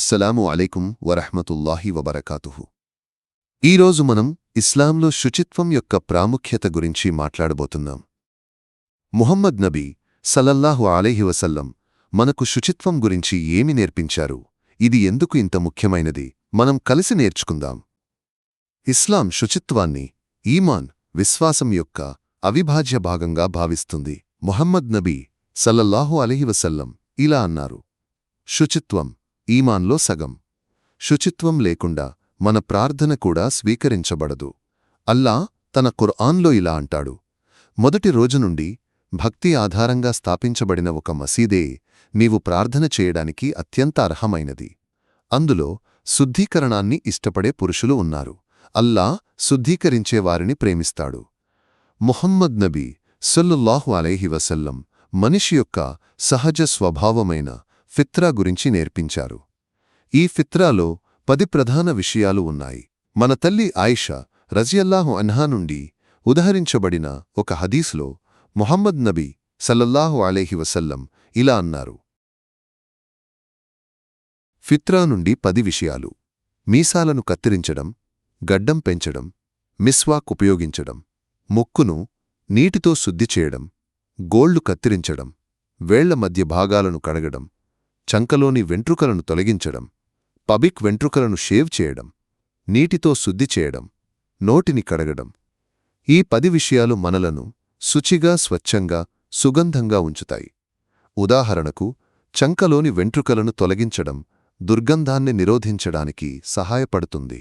అస్సలాము అలైకుం వరహ్మతుల్లాహి వబరకాతుహు. ఈరోజు మనం ఇస్లాంలో శుచిత్వం యొక్క ప్రాముఖ్యత గురించి మాట్లాడబోతున్నాం. ముహమ్మద్ నబీ సలల్లాహు అలైహి వసల్లం మనకు శుచిత్వం గురించి ఏమి నేర్పించారు? ఇది ఎందుకు ఇంత ముఖ్యమైనది? మనం కలిసి నేర్చుకుందాం. ఇస్లాం శుచిత్వాన్ని ఈమాన్ విశ్వాసం యొక్క అవిభాజ్య భాగంగా భావిస్తుంది. ముహమ్మద్ నబీ సల్లల్లాహు అలహివసల్లం ఇలా అన్నారు. శుచిత్వం ఈమాన్లో సగం. శుచిత్వం లేకుండా మన ప్రార్థన కూడా స్వీకరించబడదు. అల్లా తన ఖుర్ఆన్లో ఇలా అంటాడు. మొదటి రోజు నుండి భక్తి ఆధారంగా స్థాపించబడిన ఒక మసీదే నీవు ప్రార్థన చేయడానికి అత్యంత అర్హమైనది. అందులో శుద్ధీకరణాన్ని ఇష్టపడే పురుషులు ఉన్నారు. అల్లా శుద్ధీకరించేవారిని ప్రేమిస్తాడు. ముహమ్మద్ నబీ సొల్లుల్లాహు అలైహి వసల్లం మనిషి యొక్క సహజ స్వభావమైన ఫిత్రా గురించి నేర్పించారు. ఈ ఫిత్రాలో పది ప్రధాన విషయాలు ఉన్నాయి. మన తల్లి ఆయిషా రజియల్లాహు అన్హా నుండి ఉదహరించబడిన ఒక హదీస్లో మొహమ్మద్ నబీ సల్లల్లాహు అలేహి వసల్లం ఇలా అన్నారు. ఫిత్రా నుండి పది విషయాలు. మీసాలను కత్తిరించడం గడ్డం పెంచడం మిస్వాక్ ఉపయోగించడం ముక్కును నీటితో శుద్ధి చేయడం గోళ్ళు కత్తిరించడం వేళ్ళ మధ్య భాగాలను కడగడం చంకలోని వెంట్రుకలను తొలగించడం పబిక్ వెంట్రుకలను షేవ్ చేయడం నీటితో శుద్ధి చేయడం నోటిని కడగడం. ఈ పది విషయాలు మనలను శుచిగా స్వచ్ఛంగా సుగంధంగా ఉంచుతాయి. ఉదాహరణకు చంకలోని వెంట్రుకలను తొలగించడం దుర్గంధాన్ని నిరోధించడానికి సహాయపడుతుంది.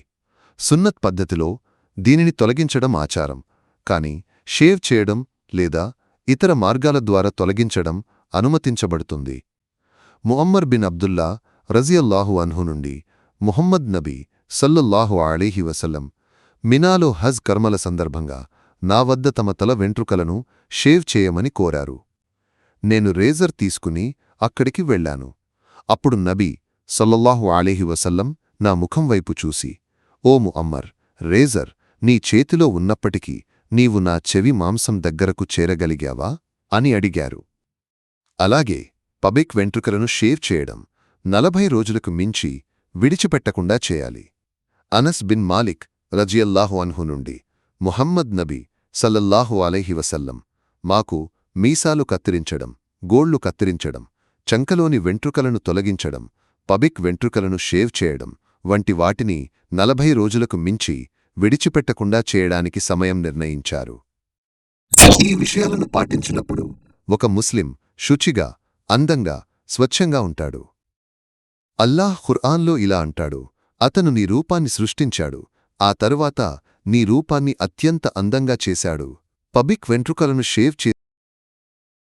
సున్నత్ పద్ధతిలో దీనిని తొలగించడం ఆచారం కాని షేవ్ చేయడం లేదా ఇతర మార్గాల ద్వారా తొలగించడం అనుమతించబడుతుంది. ముఅమ్మర్ బిన్ అబ్దుల్లా రజియల్లాహు అన్హు నుండి ముహమ్మద్ నబీ సల్లల్లాహు అలీహి వసల్లం మినాలో హజ్ కర్మల సందర్భంగా నా వద్ద తమ తల వెంట్రుకలను షేవ్ చేయమని కోరారు. నేను రేజర్ తీసుకుని అక్కడికి వెళ్ళాను. అప్పుడు నబీ సల్లల్లాహు అలీహి వసల్లం నా ముఖం వైపు చూసి ఓ ముఅమ్మర్ రేజర్ నీ చేతిలో ఉన్నప్పటికీ నీవు నా చెవి మాంసం దగ్గరకు చేరగలిగావా? అని అడిగారు. అలాగే పబిక్ వెంట్రుకలను షేవ్ చేయడం నలభై రోజులకు మించి విడిచిపెట్టకుండా చేయాలి. అనస్ బిన్ మాలిక్ రజియల్లాహు అన్హు నుండి ముహమ్మద్ నబీ సల్లల్లాహు అలైహి వసల్లం మాకు మీసాలు కత్తిరించడం గోళ్ళు కత్తిరించడం చంకలోని వెంట్రుకలను తొలగించడం పబిక్ వెంట్రుకలను షేవ్ చేయడం వంటి వాటిని నలభై రోజులకు మించి విడిచిపెట్టకుండా చేయడానికి సమయం నిర్ణయించారు. ఈ విషయాలను పాటించినప్పుడు ఒక ముస్లిం శుచిగా అందంగా స్వచ్ఛంగా ఉంటాడు. అల్లాహ్ ఖుర్ఆన్లో ఇలా అంటాడు అతను నీ రూపాన్ని సృష్టించాడు ఆ తరువాత నీ రూపాన్ని అత్యంత అందంగా చేశాడు. పబిక్ వెంట్రుకలను షేవ్ చే